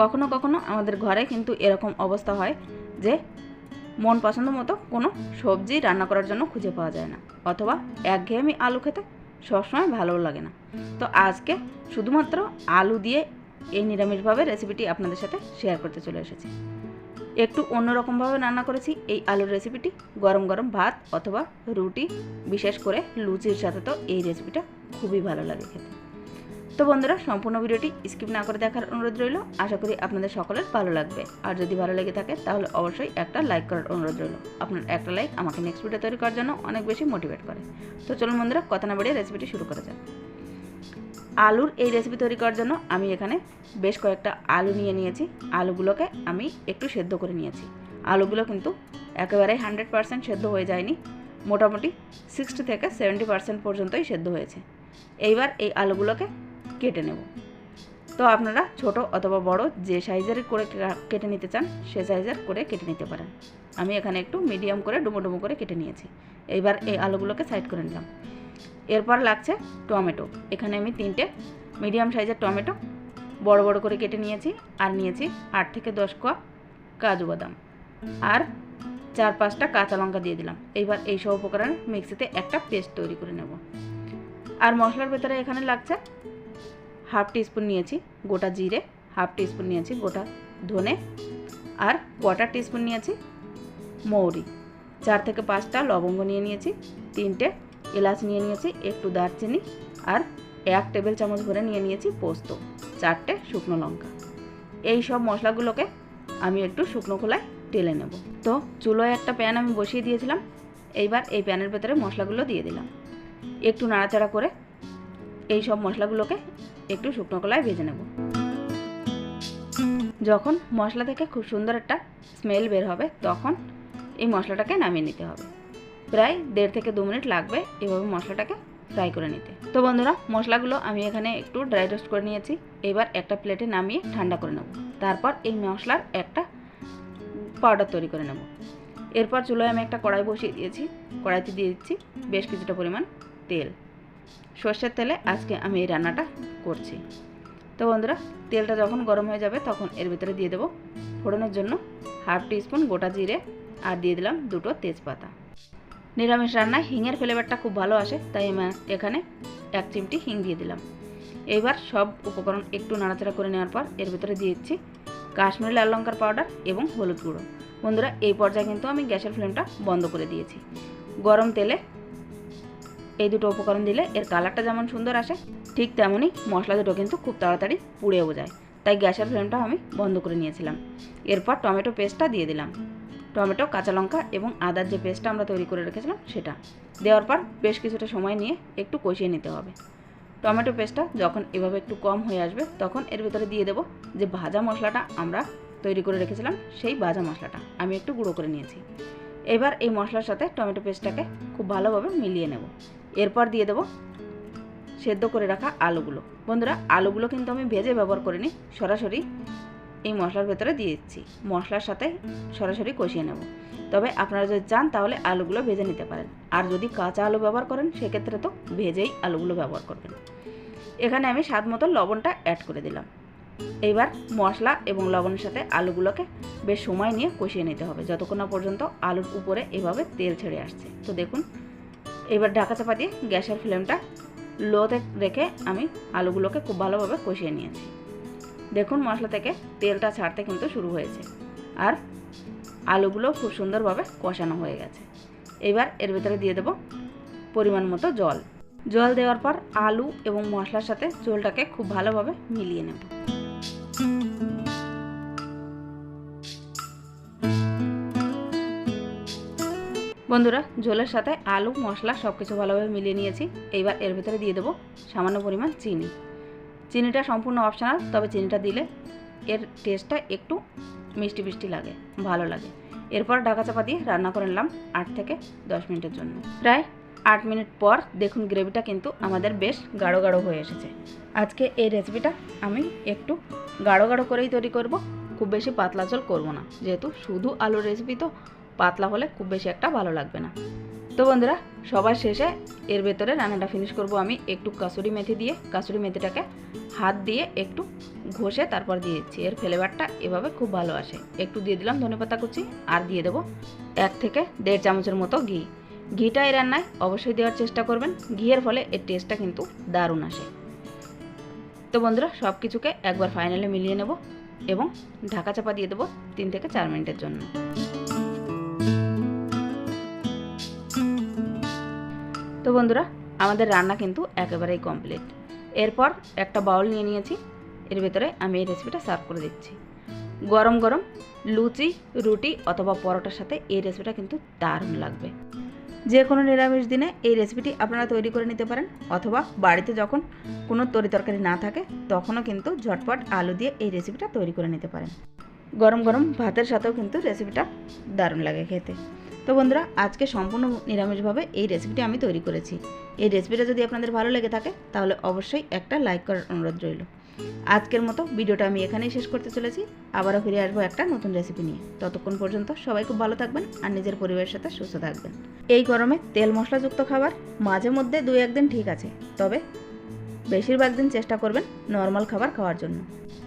কখনো কখনো আমাদের ঘরে কিন্তু এরকম অবস্থা হয় যে মন পছন্দ মতো কোনো সবজি রান্না করার জন্য খুঁজে পাওয়া যায় না। অথবা একঘেয়েমি আলু খেতে সবসময় ভালোও লাগে না। তো আজকে শুধুমাত্র আলু দিয়ে এই নিরামিষভাবে রেসিপিটি আপনাদের সাথে শেয়ার করতে চলে এসেছি। একটু অন্যরকমভাবে রান্না করেছি এই আলুর রেসিপিটি গরম গরম ভাত অথবা রুটি, বিশেষ করে লুচির সাথে তো এই রেসিপিটা খুবই ভালো লাগে খেতে। তো বন্ধুরা, সম্পূর্ণ ভিডিওটি স্কিপ না করে দেখার অনুরোধ রইল। আশা করি আপনাদের সকলের ভালো লাগবে। আর যদি ভালো লেগে থাকে, তাহলে অবশ্যই একটা লাইক করার অনুরোধ রইল। আপনার একটা লাইক আমাকে নেক্সট ভিডিও তৈরি করার জন্য অনেক বেশি মোটিভেট করে। তো চলুন বন্ধুরা, কথা না বাড়িয়ে রেসিপিটি শুরু করা যাক। আলুর এই রেসিপি তৈরি করার জন্য আমি এখানে বেশ কয়েকটা আলু নিয়ে নিয়েছি। আলুগুলোকে আমি একটু সেদ্ধ করে নিয়েছি। আলুগুলো কিন্তু একেবারে হান্ড্রেড পারসেন্ট সেদ্ধ হয়ে যায়নি। মোটামুটি সিক্সটি থেকে সেভেন্টি পারসেন্ট পর্যন্তই সেদ্ধ হয়েছে। এইবার এই আলুগুলোকে কেটে নেব। তো আপনারা ছোট অথবা বড় যে সাইজের করে কেটে নিতে চান, সে সাইজের করে কেটে নিতে পারেন। আমি এখানে একটু মিডিয়াম করে ডুমো ডুমো করে কেটে নিয়েছি। এইবার এই আলুগুলোকে সাইড করে নিলাম। এরপর লাগছে টমেটো। এখানে আমি তিনটে মিডিয়াম সাইজের টমেটো বড় বড় করে কেটে নিয়েছি আর নিয়েছি আট থেকে দশ কোয়া কাজু বাদাম। আর চার পাঁচটা কাঁচা লঙ্কা দিয়ে দিলাম। এইবার এই সব উপকরণ মিক্সিতে একটা পেস্ট তৈরি করে নেব। আর মশলার ভেতরে এখানে লাগছে হাফ টিস্পুন নিয়েছি গোটা জিরে, হাফ টিস্পুন নিয়েছি গোটা ধনে আর কোয়াটার টিস্পুন নিয়েছি মৌরি। চার থেকে পাঁচটা লবঙ্গ নিয়ে নিয়েছি, তিনটে এলাচ নিয়ে নিয়েছি, একটু দারচিনি আর এক টেবিল চামচ ভরে নিয়ে নিয়েছি পোস্ত, চারটে শুকনো লঙ্কা। এই সব মশলাগুলোকে আমি একটু শুকনো খোলায় টেলে নেব। তো চুলোয় একটা প্যান আমি বসিয়ে দিয়েছিলাম, এইবার এই প্যানের ভেতরে মশলাগুলো দিয়ে দিলাম। একটু নাড়াচাড়া করে এই সব মশলাগুলোকে একটু শুকনো কলায় ভেজে নেব। যখন মশলা থেকে খুব সুন্দর একটা স্মেল বের হবে, তখন এই মশলাটাকে নামিয়ে নিতে হবে। প্রায় দেড় থেকে দু মিনিট লাগবে এভাবে মশলাটাকে ফ্রাই করে নিতে। তো বন্ধুরা, মশলাগুলো আমি এখানে একটু ড্রাই রোস্ট করে নিয়েছি। এবার একটা প্লেটে নামিয়ে ঠান্ডা করে নেব। তারপর এই মশলার একটা পাউডার তৈরি করে নেব। এরপর চুলোয় আমি একটা কড়াই বসিয়ে দিয়েছি। কড়াইতে দিয়ে দিচ্ছি বেশ কিছুটা পরিমাণ তেল। সর্ষের তেলে আজকে আমি এই রান্নাটা করছি। তো বন্ধুরা, তেলটা যখন গরম হয়ে যাবে তখন এর ভিতরে দিয়ে দেবো ফোড়নের জন্য হাফ টিস্পুন গোটা জিরে আর দিয়ে দিলাম দুটো তেজপাতা। নিরামিষ রান্নায় হিঙের ফ্লেভারটা খুব ভালো আসে, তাই আমি এখানে এক চিমটি হিং দিয়ে দিলাম। এবার সব উপকরণ একটু নাড়াচাড়া করে নেওয়ার পর এর ভিতরে দিয়ে দিচ্ছি কাশ্মীরি লাল লঙ্কার পাউডার এবং হলুদ গুঁড়ো। বন্ধুরা, এই পর্যায়ে কিন্তু আমি গ্যাসের ফ্লেমটা বন্ধ করে দিয়েছি। গরম তেলে এই দুটো উপকরণ দিলে এর কালারটা যেমন সুন্দর আসে, ঠিক তেমনই মশলা দুটো কিন্তু খুব তাড়াতাড়ি পুড়েও যায়। তাই গ্যাসের ফ্লেমটা আমি বন্ধ করে নিয়েছিলাম। এরপর টমেটো পেস্টটা দিয়ে দিলাম। টমেটো, কাঁচা লঙ্কা এবং আদার যে পেস্টটা আমরা তৈরি করে রেখেছিলাম সেটা। দেওয়ার পর বেশ কিছুটা সময় নিয়ে একটু কষিয়ে নিতে হবে। টমেটো পেস্টটা যখন এভাবে একটু কম হয়ে আসবে তখন এর ভিতরে দিয়ে দেবো যে ভাজা মশলাটা আমরা তৈরি করে রেখেছিলাম, সেই ভাজা মশলাটা আমি একটু গুঁড়ো করে নিয়েছি। এবার এই মশলার সাথে টমেটো পেস্টটাকে খুব ভালোভাবে মিলিয়ে নেব। এরপর দিয়ে দেবো সেদ্ধ করে রাখা আলুগুলো। বন্ধুরা, আলুগুলো কিন্তু আমি ভেজে ব্যবহার করিনি, সরাসরি এই মশলার ভেতরে দিয়ে দিচ্ছি। মশলার সাথে সরাসরি কষিয়ে নেব। তবে আপনারা যদি চান তাহলে আলুগুলো ভেজে নিতে পারেন। আর যদি কাঁচা আলু ব্যবহার করেন, সেক্ষেত্রে তো ভেজেই আলুগুলো ব্যবহার করবেন। এখানে আমি স্বাদ মতো লবণটা অ্যাড করে দিলাম। এইবার মশলা এবং লবণের সাথে আলুগুলোকে বেশ সময় নিয়ে কষিয়ে নিতে হবে। যতক্ষণ না পর্যন্ত আলুর উপরে এভাবে তেল ছেড়ে আসছে। তো দেখুন এবার ঢাকা চাপা দিয়ে গ্যাসের ফ্লেমটা লোতে রেখে আমি আলুগুলোকে খুব ভালোভাবে কষিয়ে নিয়েছি। দেখুন মশলা থেকে তেলটা ছাড়তে কিন্তু শুরু হয়েছে আর আলুগুলো খুব সুন্দরভাবে কষানো হয়ে গেছে। এবার এর ভিতরে দিয়ে দেব পরিমাণ মতো জল। জল দেওয়ার পর আলু এবং মশলার সাথে ঝোলটাকে খুব ভালোভাবে মিলিয়ে নেব। বন্ধুরা, ঝোলের সাথে আলু, মশলা সব কিছু ভালোভাবে মিলিয়ে নিয়েছি। এইবার এর ভিতরে দিয়ে দেবো সামান্য পরিমাণ চিনি। চিনিটা সম্পূর্ণ অপশনাল তবে চিনিটা দিলে এর টেস্টটা একটু মিষ্টি মিষ্টি লাগে, ভালো লাগে। এরপর ঢাকা চাপা দিয়ে রান্না করে নিলাম আট থেকে দশ মিনিটের জন্য। প্রায় আট মিনিট পর দেখুন গ্রেভিটা কিন্তু আমাদের বেশ গাঢ় গাঢ় হয়ে এসেছে। আজকে এই রেসিপিটা আমি একটু গাঢ় গাঢ় করেই তৈরি করব, খুব বেশি পাতলা জল করব না। যেহেতু শুধু আলুর রেসিপি তো পাতলা হলে খুব বেশি একটা ভালো লাগবে না। তো বন্ধুরা, সবার শেষে এর ভেতরে রান্নাটা ফিনিশ করব আমি। একটু কাসুরি মেথি দিয়ে, কাসুরি মেথিটাকে হাত দিয়ে একটু ঘষে তারপর দিয়েছি এর ফ্লেভারটা এভাবে খুব ভালো আসে। একটু দিয়ে দিলাম ধনেপাতা কুচি আর দিয়ে দেবো এক থেকে দেড় চামচের মতো ঘি। ঘিটা এই রান্নায় অবশ্যই দেওয়ার চেষ্টা করবেন। ঘিয়ের ফলে এর টেস্টটা কিন্তু দারুণ আসে। তো বন্ধুরা সব কিছুকে একবার ফাইনালে মিলিয়ে নেব এবং ঢাকা চাপা দিয়ে দেবো তিন থেকে চার মিনিটের জন্য। তো বন্ধুরা, আমাদের রান্না কিন্তু একেবারেই কমপ্লিট এরপর একটা বাউল নিয়ে নিয়েছি। এর ভেতরে আমি এই রেসিপিটা সার্ভ করে দিচ্ছি। গরম গরম লুচি, রুটি অথবা পরোটার সাথে এই রেসিপিটা কিন্তু দারুণ লাগবে। যে কোনো নিরামিষ দিনে এই রেসিপিটি আপনারা তৈরি করে নিতে পারেন, অথবা বাড়িতে যখন কোনো তরি তরকারি না থাকে, তখনও কিন্তু ঝটপট আলু দিয়ে এই রেসিপিটা তৈরি করে নিতে পারেন। গরম গরম ভাতের সাথেও কিন্তু রেসিপিটা দারুণ লাগে খেতে। তো বন্ধুরা, আজকে সম্পূর্ণ নিরামিষভাবে এই রেসিপিটি আমি তৈরি করেছি। এই রেসিপিটা যদি আপনাদের ভালো লেগে থাকে, তাহলে অবশ্যই একটা লাইক করার অনুরোধ রইল। আজকের মতো ভিডিওটা আমি এখানেই শেষ করতে চলেছি। আবারও ফিরে আসব একটা নতুন রেসিপি নিয়ে। ততক্ষণ পর্যন্ত সবাই খুব ভালো থাকবেন আর নিজের পরিবারের সাথে সুস্থ থাকবেন। এই গরমে তেল মশলাযুক্ত খাবার মাঝে মধ্যে দুই একদিন ঠিক আছে, তবে বেশিরভাগ দিন চেষ্টা করবেন নর্মাল খাবার খাওয়ার জন্য।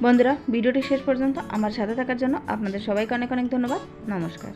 বন্ধুরা, ভিডিওটি শেষ পর্যন্ত আমার সাথে থাকার জন্য আপনাদের সবাইকে অনেক অনেক ধন্যবাদ। নমস্কার।